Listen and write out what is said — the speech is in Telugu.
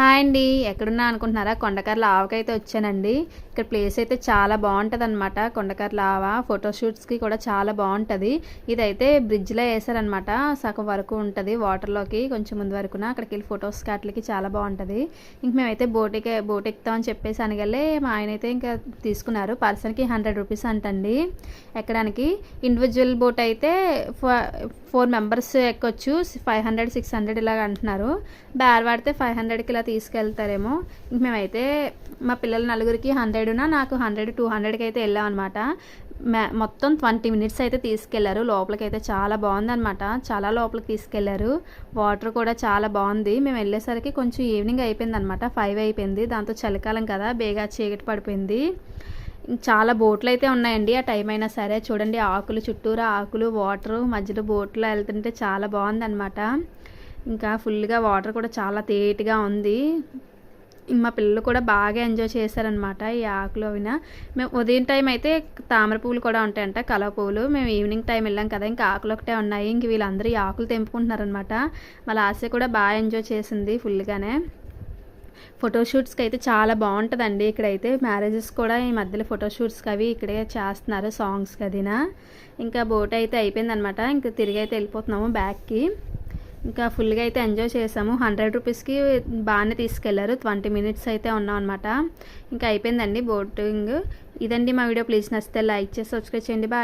హాయ్ అండి. ఎక్కడున్నా అనుకుంటున్నారా? కొండకర్ల ఆవకైతే వచ్చానండి. ఇక్కడ ప్లేస్ అయితే చాలా బాగుంటుంది అనమాట కొండకర్ల ఆవ ఫోటోషూట్స్కి కూడా చాలా బాగుంటుంది. ఇదైతే బ్రిడ్జ్లో వేసారనమాట సగం వరకు ఉంటుంది. వాటర్లోకి కొంచెం ముందు వరకున అక్కడికి వెళ్ళి ఫొటోస్ కాట్లకి చాలా బాగుంటుంది. ఇంక మేమైతే బోట్ బోట్ ఎక్కుతామని చెప్పేసి అనగలే మా ఆయన అయితే ఇంకా తీసుకున్నారు. పర్సన్కి హండ్రెడ్ రూపీస్ అంటండి. ఎక్కడానికి? ఇండివిజువల్ బోట్ అయితే ఫోర్ మెంబర్స్ ఎక్కొచ్చు. ఫైవ్ హండ్రెడ్ సిక్స్ హండ్రెడ్ ఇలాగ అంటున్నారు. బ్యార్ వాడితే ఫైవ్ హండ్రెడ్కి ఇలా తీసుకెళ్తారేమో. ఇంక మేమైతే మా పిల్లల నలుగురికి హండ్రెడ్నా నాకు హండ్రెడ్ టూ హండ్రెడ్కి అయితే వెళ్ళామన్నమాట. మొత్తం ట్వంటీ మినిట్స్ అయితే తీసుకెళ్ళారు. లోపలికి అయితే చాలా బాగుందనమాట చాలా లోపలికి తీసుకెళ్ళారు. వాటర్ కూడా చాలా బాగుంది. మేము వెళ్ళేసరికి కొంచెం ఈవినింగ్ అయిపోయింది అనమాట ఫైవ్ అయిపోయింది. దాంతో చలికాలం కదా. బేగా చీకటి పడిపోయింది. చాలా బోట్లు అయితే ఉన్నాయండి. ఆ టైం అయినా సరే చూడండి ఆకులు చుట్టూరా ఆకులు వాటర్ మధ్యలో బోట్లో వెళ్తుంటే చాలా బాగుందన్నమాట. ఇంకా ఫుల్గా వాటర్ కూడా చాలా తేటిగా ఉంది. మా పిల్లలు కూడా బాగా ఎంజాయ్ చేశారనమాట ఈ ఆకులు అవినా. మేము ఉదయం టైం అయితే తామర పువ్వులు కూడా ఉంటాయంట కలవ పువ్వులు. మేము ఈవినింగ్ టైం వెళ్ళాం కదా ఇంకా ఆకులు ఒకటే ఉన్నాయి. ఇంక వీళ్ళందరూ ఈ ఆకులు తెంపుకుంటున్నారనమాట వాళ్ళ ఆశ కూడా బాగా ఎంజాయ్ చేసింది ఫుల్గానే ఫోటోషూట్స్కి అయితే చాలా బాగుంటుందండి ఇక్కడైతే మ్యారేజెస్ కూడా ఈ మధ్యలో ఫోటోషూట్స్కి అవి ఇక్కడే చేస్తున్నారు సాంగ్స్కి అదినా. ఇంకా బోట్ అయితే అయిపోయిందనమాట. ఇంకా తిరిగి అయితే వెళ్ళిపోతున్నాము బ్యాక్కి. ఇంకా ఫుల్గా అయితే ఎంజాయ్ చేసాము. హండ్రెడ్ రూపీస్కి బాగానే తీసుకెళ్ళారు. ట్వంటీ మినిట్స్ అయితే ఉన్నాం అనమాట ఇంకా అయిపోయిందండి బోటింగ్. ఇదండి మా వీడియో. ప్లీజ్ నచ్చితే లైక్ చేసి సబ్స్క్రైబ్ చేయండి. బాయ్.